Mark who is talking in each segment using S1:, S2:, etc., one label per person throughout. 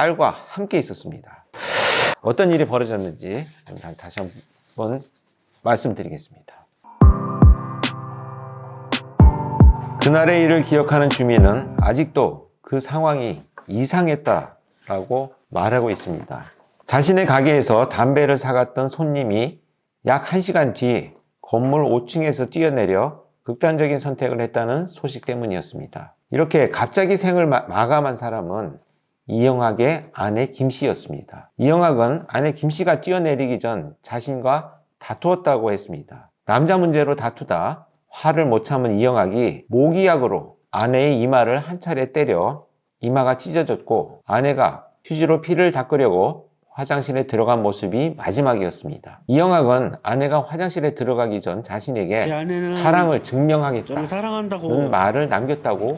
S1: 딸과 함께 있었습니다. 어떤 일이 벌어졌는지 다시 한번 말씀드리겠습니다. 그날의 일을 기억하는 주민은 아직도 그 상황이 이상했다라고 말하고 있습니다. 자신의 가게에서 담배를 사갔던 손님이 약 1시간 뒤 건물 5층에서 뛰어내려 극단적인 선택을 했다는 소식 때문이었습니다. 이렇게 갑자기 생을 마- 마감한 사람은 이영학의 아내 김씨였습니다. 이영학은 아내 김씨가 뛰어내리기 전 자신과 다투었다고 했습니다. 남자 문제로 다투다 화를 못 참은 이영학이 모기약으로 아내의 이마를 한 차례 때려 이마가 찢어졌고 아내가 휴지로 피를 닦으려고 화장실에 들어간 모습이 마지막이었습니다. 이영학은 아내가 화장실에 들어가기
S2: 전제
S1: 자신에게 사랑을 증명하겠다는
S2: 사랑한다고
S1: 말을 남겼다고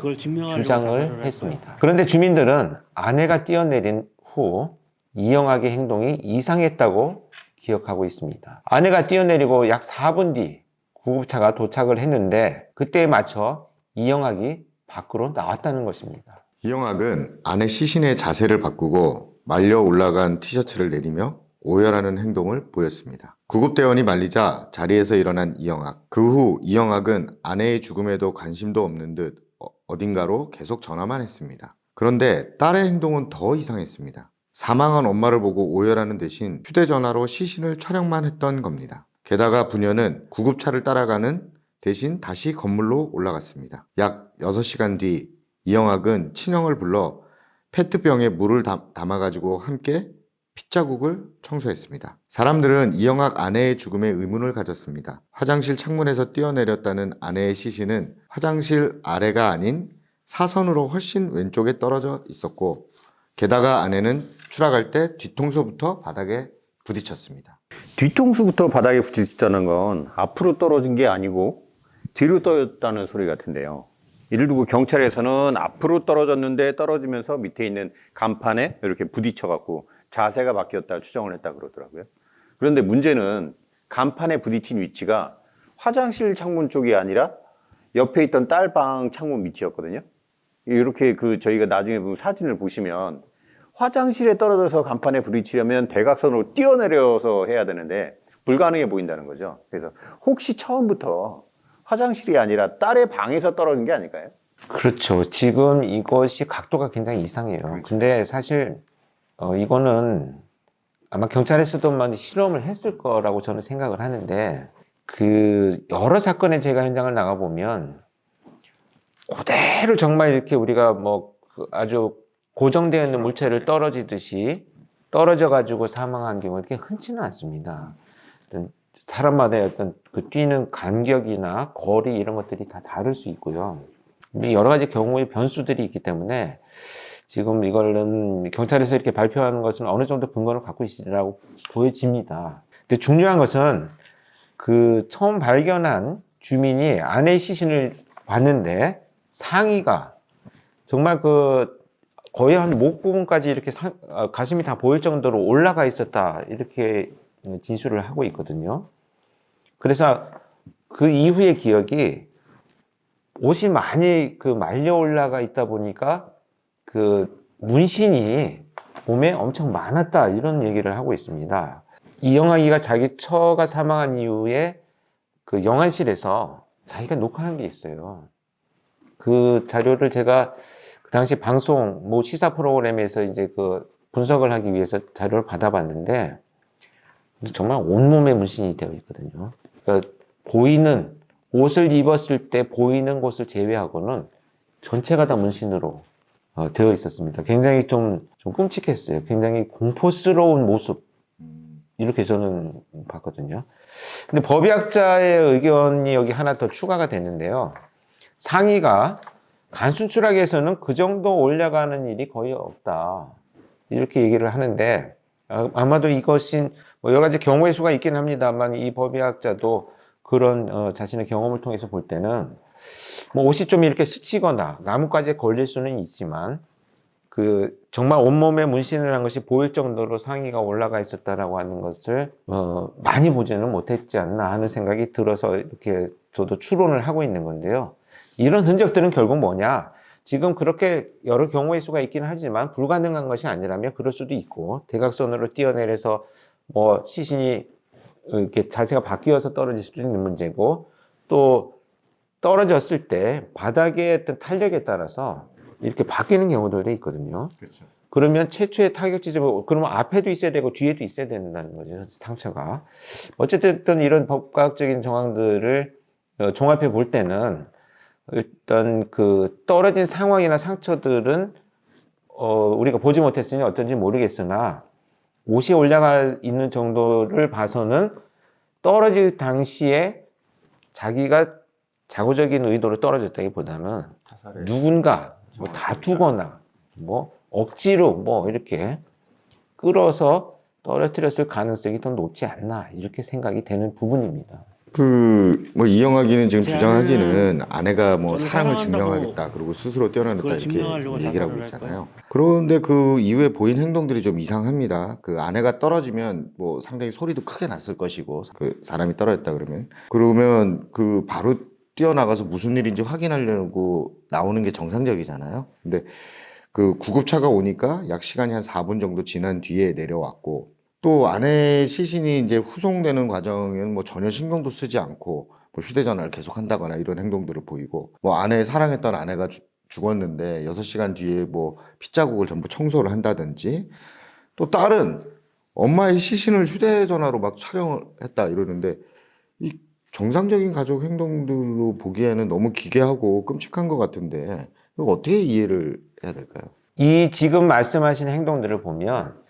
S1: 주장을 했습니다. 그런데 주민들은 아내가 뛰어내린 후 이영학의 행동이 이상했다고 기억하고 있습니다. 아내가 뛰어내리고 약 4분 뒤 구급차가 도착을 했는데 그때에 맞춰 이영학이 밖으로 나왔다는 것입니다.
S3: 이영학은 아내 시신의 자세를 바꾸고 말려 올라간 티셔츠를 내리며 오열하는 행동을 보였습니다. 구급대원이 말리자 자리에서 일어난 이영학. 그 후 이영학은 아내의 죽음에도 관심도 없는 듯 어- 어딘가로 계속 전화만 했습니다. 그런데 딸의 행동은 더 이상했습니다. 사망한 엄마를 보고 오열하는 대신 휴대전화로 시신을 촬영만 했던 겁니다. 게다가 부녀는 구급차를 따라가는 대신 다시 건물로 올라갔습니다. 약 6시간 뒤 이영학은 친형을 불러 페트병에 물을 담- 담아가지고 함께 핏자국을 청소했습니다. 사람들은 이영학 아내의 죽음에 의문을 가졌습니다. 화장실 창문에서 뛰어내렸다는 아내의 시신은 화장실 아래가 아닌 사선으로 훨씬 왼쪽에 떨어져 있었고 게다가 아내는 추락할 때 뒤통수부터 바닥에 부딪혔습니다.
S4: 뒤통수부터 바닥에 부딪혔다는 건 앞으로 떨어진 게 아니고 뒤로 떨어졌다는 소리 같은데요. 이를 두고 경찰에서는 앞으로 떨어졌는데 떨어지면서 밑에 있는 간판에 이렇게 부딪혀 갖고 자세가 바뀌었다 추정을 했다 그러더라고요. 그런데 문제는 간판에 부딪힌 위치가 화장실 창문 쪽이 아니라 옆에 있던 딸방 창문 밑이었거든요. 이렇게 그 저희가 나중에 보면 사진을 보시면 화장실에 떨어져서 간판에 부딪히려면 대각선으로 뛰어내려서 해야 되는데 불가능해 보인다는 거죠. 그래서 혹시 처음부터 화장실이 아니라 딸의 방에서 떨어진 게 아닐까요?
S1: 그렇죠. 지금 이것이 각도가 굉장히 이상해요. 근데 사실 어, 이거는 아마 경찰에서도 많이 실험을 했을 거라고 저는 생각을 하는데 그 여러 사건에 제가 현장을 나가 보면 그대로 정말 이렇게 우리가 뭐그 아주 고정되어 있는 물체를 떨어지듯이 떨어져 가지고 사망한 경우 이렇게 흔치는 않습니다. 어떤 사람마다의 어떤 그 뛰는 간격이나 거리 이런 것들이 다 다를 수 있고요. 여러 가지 경우의 변수들이 있기 때문에 지금 이거는 경찰에서 이렇게 발표하는 것은 어느 정도 근거를 갖고 있으리라고 보여집니다. 근데 중요한 것은 그 처음 발견한 주민이 아내의 시신을 봤는데 상의가 정말 그 거의 한 목 부분까지 이렇게 상- 어, 가슴이 다 보일 정도로 올라가 있었다 이렇게 진술을 하고 있거든요. 그래서 그 이후의 기억이 옷이 많이 그 말려 올라가 있다 보니까 그 문신이 몸에 엄청 많았다 이런 얘기를 하고 있습니다. 이영학이가 자기 처가 사망한 이후에 그 영안실에서 자기가 녹화한 게 있어요. 그 자료를 제가 그 당시 방송 뭐 시사 프로그램에서 이제 그 분석을 하기 위해서 자료를 받아봤는데 정말 온몸에 문신이 되어 있거든요. 그러니까 보이는 옷을 입었을 때 보이는 곳을 제외하고는 전체가 다 문신으로 어, 되어 있었습니다. 굉장히 좀, 좀 끔찍했어요. 굉장히 공포스러운 모습. 이렇게 저는 봤거든요. 근데 법의학자의 의견이 여기 하나 더 추가가 됐는데요. 상의가 간순출하게에서는 그 정도 올라가는 일이 거의 없다. 이렇게 얘기를 하는데 아, 아마도 이것이 뭐 여러 가지 경우의 수가 있긴 합니다만 이 법의학자도 그런 어, 자신의 경험을 통해서 볼 때는 뭐 옷이 좀 이렇게 스치거나 나뭇가지에 걸릴 수는 있지만 그 정말 온몸에 문신을 한 것이 보일 정도로 상의가 올라가 있었다라고 하는 것을 어, 많이 보지는 못했지 않나 하는 생각이 들어서 이렇게 저도 추론을 하고 있는 건데요. 이런 흔적들은 결국 뭐냐? 지금 그렇게 여러 경우의 수가 있기는 하지만 불가능한 것이 아니라면 그럴 수도 있고 대각선으로 뛰어내려서 뭐 시신이 이렇게 자세가 바뀌어서 떨어질 수도 있는 문제고 또 떨어졌을 때 바닥의 어떤 탄력에 따라서 이렇게 바뀌는 경우들도 있거든요.
S3: 그렇죠.
S1: 그러면 최초의 타격 지점은 그러면 앞에도 있어야 되고 뒤에도 있어야 된다는 거죠 상처가 어쨌든 이런 법과학적인 정황들을 어, 종합해 볼 때는 일단 그 떨어진 상황이나 상처들은 어, 우리가 보지 못했으니 어떤지 모르겠으나 옷이 올라가 있는 정도를 봐서는 떨어질 당시에 자기가 자고적인 의도로 떨어졌다기보다는 누군가 뭐 다투거나 뭐 억지로 뭐 이렇게 끌어서 떨어뜨렸을 가능성이 더 높지 않나 이렇게 생각이 되는 부분입니다.
S3: 그 뭐 이영학이는 지금 주장하기는 아내가 뭐 사랑을 증명하겠다 그리고 스스로 뛰어나겠다 이렇게 얘기를 하고 있잖아요. 그런데 그 이후에 보인 행동들이 좀 이상합니다. 그 아내가 떨어지면 뭐 상당히 소리도 크게 났을 것이고 그 사람이 떨어졌다 그러면 그러면 그 바로 뛰어나가서 무슨 일인지 확인하려고 나오는 게 정상적이잖아요. 근데 그 구급차가 오니까 약 시간이 한 4분 정도 지난 뒤에 내려왔고 또 아내 시신이 이제 후송되는 과정에는 뭐 전혀 신경도 쓰지 않고 뭐 휴대전화를 계속 한다거나 이런 행동들을 보이고 뭐 아내 사랑했던 아내가 주- 죽었는데 6시간 뒤에 뭐 핏자국을 전부 청소를 한다든지 또 딸은 엄마의 시신을 휴대전화로 막 촬영을 했다 이러는데 이 정상적인 가족 행동들로 보기에는 너무 기괴하고 끔찍한 것 같은데 이거 어떻게 이해를 해야 될까요?
S1: 이 지금 말씀하신 행동들을 보면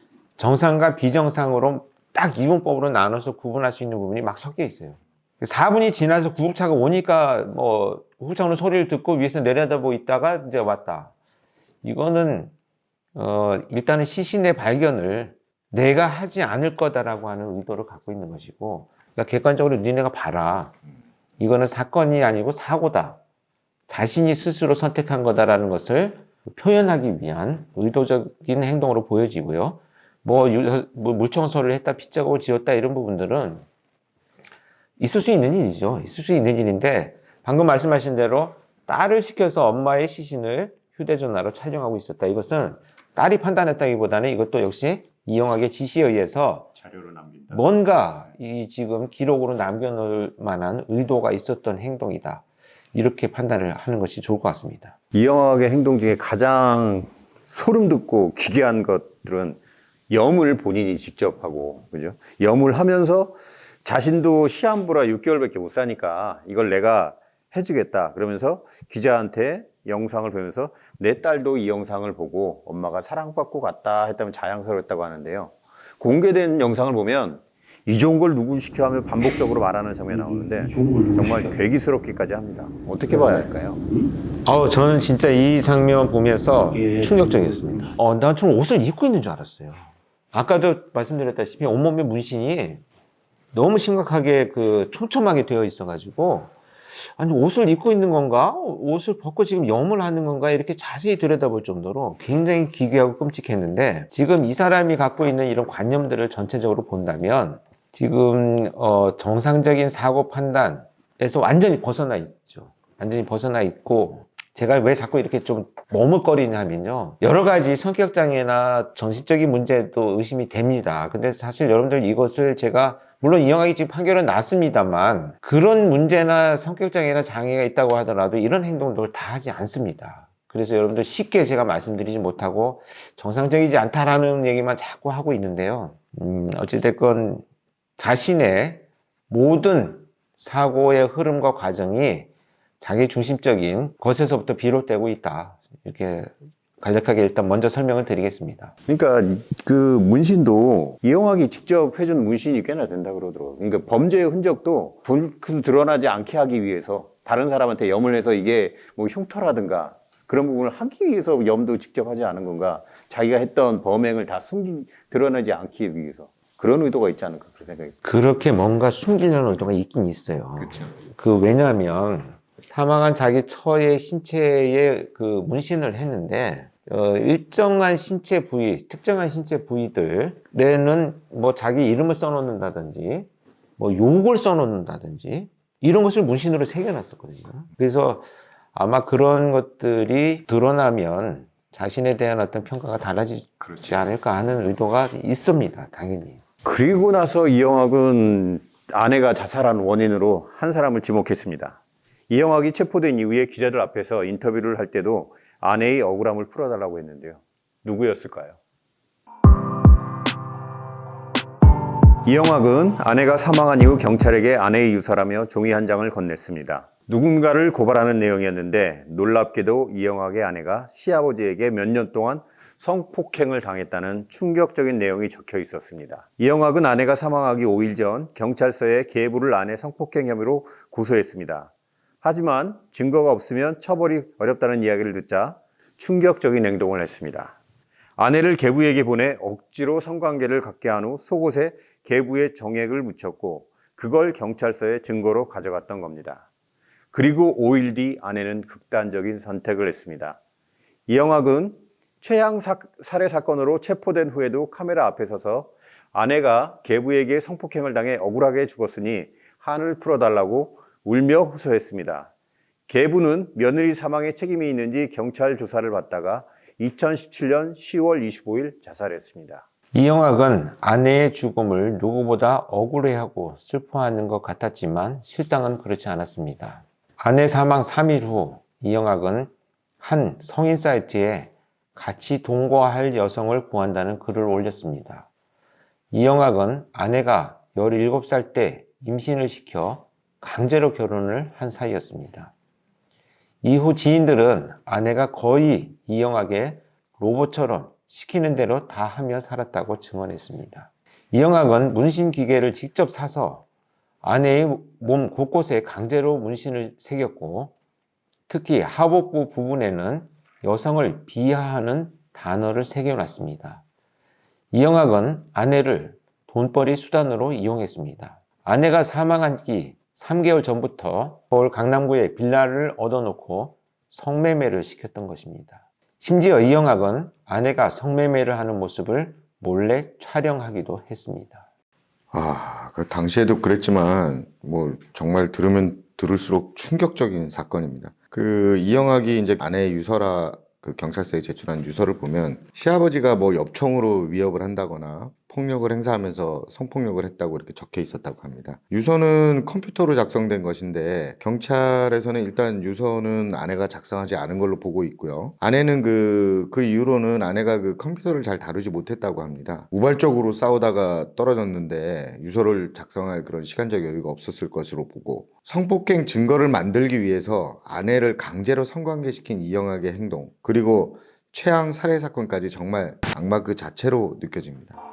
S1: 정상과 비정상으로 딱 이분법으로 나눠서 구분할 수 있는 부분이 막 섞여 있어요. 4분이 지나서 구급차가 오니까 뭐 후차오는 소리를 듣고 위에서 내려다보고 있다가 이제 왔다. 이거는 어 일단은 시신의 발견을 내가 하지 않을 거다라고 하는 의도를 갖고 있는 것이고 그러니까 객관적으로 니네가 봐라. 이거는 사건이 아니고 사고다. 자신이 스스로 선택한 거다라는 것을 표현하기 위한 의도적인 행동으로 보여지고요. 뭐, 유- 뭐 물청소를 했다, 핏자국을 지웠다 이런 부분들은 있을 수 있는 일이죠. 있을 수 있는 일인데 방금 말씀하신 대로 딸을 시켜서 엄마의 시신을 휴대전화로 촬영하고 있었다. 이것은 딸이 판단했다기보다는 이것도 역시 이용하게 지시에 의해서
S4: 자료로 남긴다.
S1: 뭔가 이 지금 기록으로 남겨놓을 만한 의도가 있었던 행동이다. 이렇게 판단을 하는 것이 좋을 것 같습니다.
S4: 이영학의 행동 중에 가장 소름 돋고 기괴한 것들은 염을 본인이 직접 하고, 그죠? 염을 하면서 자신도 시한부라 6개월밖에 못 사니까 이걸 내가 해주겠다. 그러면서 기자한테 영상을 보면서 내 딸도 이 영상을 보고 엄마가 사랑받고 갔다 했다면 자랑스러웠다고 하는데요. 공개된 영상을 보면 이 좋은 걸 누구 시켜 하며 반복적으로 말하는 장면이 나오는데 정말 괴기스럽기까지 합니다. 어떻게 봐야 할까요?
S1: 어, 저는 진짜 이 장면 보면서
S2: 예.
S1: 충격적이었습니다. 어, 난좀 옷을 입고 있는 줄 알았어요. 아까도 말씀드렸다시피 온몸에 문신이 너무 심각하게 그 촘촘하게 되어 있어가지고 아니 옷을 입고 있는 건가? 옷을 벗고 지금 염을 하는 건가? 이렇게 자세히 들여다볼 정도로 굉장히 기괴하고 끔찍했는데 지금 이 사람이 갖고 있는 이런 관념들을 전체적으로 본다면 지금 어, 정상적인 사고 판단에서 완전히 벗어나 있죠. 완전히 벗어나 있고 제가 왜 자꾸 이렇게 좀 머뭇거리냐면요. 여러 가지 성격 장애나 정신적인 문제도 의심이 됩니다. 근데 사실 여러분들 이것을 제가 물론 이 영화가 지금 판결은 났습니다만 그런 문제나 성격 장애나 장애가 있다고 하더라도 이런 행동들을 다 하지 않습니다. 그래서 여러분들 쉽게 제가 말씀드리지 못하고 정상적이지 않다라는 얘기만 자꾸 하고 있는데요. 음, 어찌됐건 자신의 모든 사고의 흐름과 과정이 자기 중심적인 것에서부터 비롯되고 있다. 이렇게 간략하게 일단 먼저 설명을 드리겠습니다.
S4: 그러니까 그 문신도 이영학이 직접 해준 문신이 꽤나 된다 그러더라고요. 그러니까 범죄의 흔적도 본크 드러나지 않게 하기 위해서 다른 사람한테 염을 해서 이게 뭐 흉터라든가 그런 부분을 하기 위해서 염도 직접 하지 않은 건가? 자기가 했던 범행을 다 숨기 드러나지 않기 위해서 그런 의도가 있지 않을까 그런 생각이.
S1: 그렇게 뭔가 숨기려는 의도가 있긴 있어요. 그 왜냐하면 사망한 자기 처의 신체에 그 문신을 했는데 어, 일정한 신체 부위, 특정한 신체 부위들에는 뭐 자기 이름을 써놓는다든지 뭐 욕을 써놓는다든지 이런 것을 문신으로 새겨놨었거든요. 그래서 아마 그런 것들이 드러나면 자신에 대한 어떤 평가가 달라지지 않을까 하는 의도가 있습니다. 당연히.
S4: 그리고 나서 이영학은 아내가 자살한 원인으로 한 사람을 지목했습니다. 이영학이 체포된 이후에 기자들 앞에서 인터뷰를 할 때도 아내의 억울함을 풀어달라고 했는데요. 누구였을까요? 이영학은 아내가 사망한 이후 경찰에게 아내의 유서라며 종이 한 장을 건넸습니다. 누군가를 고발하는 내용이었는데 놀랍게도 이영학의 아내가 시아버지에게 몇 년 동안 성폭행을 당했다는 충격적인 내용이 적혀 있었습니다. 이영학은 아내가 사망하기 5일 전 경찰서에 계부를 아내 성폭행 혐의로 고소했습니다. 하지만 증거가 없으면 처벌이 어렵다는 이야기를 듣자 충격적인 행동을 했습니다. 아내를 계부에게 보내 억지로 성관계를 갖게 한 후 속옷에 계부의 정액을 묻혔고 그걸 경찰서에 증거로 가져갔던 겁니다. 그리고 5일 뒤 아내는 극단적인 선택을 했습니다. 이영학은 최양 사- 살해 사건으로 체포된 후에도 카메라 앞에 서서 아내가 계부에게 성폭행을 당해 억울하게 죽었으니 한을 풀어달라고 울며 호소했습니다. 계부는 며느리 사망에 책임이 있는지 경찰 조사를 받다가 2017년 10월 25일 자살했습니다.
S1: 이영학은 아내의 죽음을 누구보다 억울해하고 슬퍼하는 것 같았지만 실상은 그렇지 않았습니다. 아내 사망 3일 후 이영학은 한 성인 사이트에 같이 동거할 여성을 구한다는 글을 올렸습니다. 이영학은 아내가 17살 때 임신을 시켜 강제로 결혼을 한 사이였습니다. 이후 지인들은 아내가 거의 이영학의 로봇처럼 시키는 대로 다 하며 살았다고 증언했습니다. 이영학은 문신 기계를 직접 사서 아내의 몸 곳곳에 강제로 문신을 새겼고 특히 하복부 부분에는 여성을 비하하는 단어를 새겨놨습니다. 이영학은 아내를 돈벌이 수단으로 이용했습니다. 아내가 사망한 지 3개월 전부터 서울 강남구에 빌라를 얻어놓고 성매매를 시켰던 것입니다. 심지어 이영학은 아내가 성매매를 하는 모습을 몰래 촬영하기도 했습니다.
S3: 아, 그 당시에도 그랬지만 뭐 정말 들으면 들을수록 충격적인 사건입니다. 그 이영학이 이제 아내의 유서라 그 경찰서에 제출한 유서를 보면 시아버지가 뭐 엽총으로 위협을 한다거나 폭력을 행사하면서 성폭력을 했다고 이렇게 적혀 있었다고 합니다. 유서는 컴퓨터로 작성된 것인데 경찰에서는 일단 유서는 아내가 작성하지 않은 걸로 보고 있고요. 아내는 그, 그 이후로는 아내가 그 컴퓨터를 잘 다루지 못했다고 합니다. 우발적으로 싸우다가 떨어졌는데 유서를 작성할 그런 시간적 여유가 없었을 것으로 보고 성폭행 증거를 만들기 위해서 아내를 강제로 성관계시킨 이영학의 행동 그리고 최양 살해 사건까지 정말 악마 그 자체로 느껴집니다.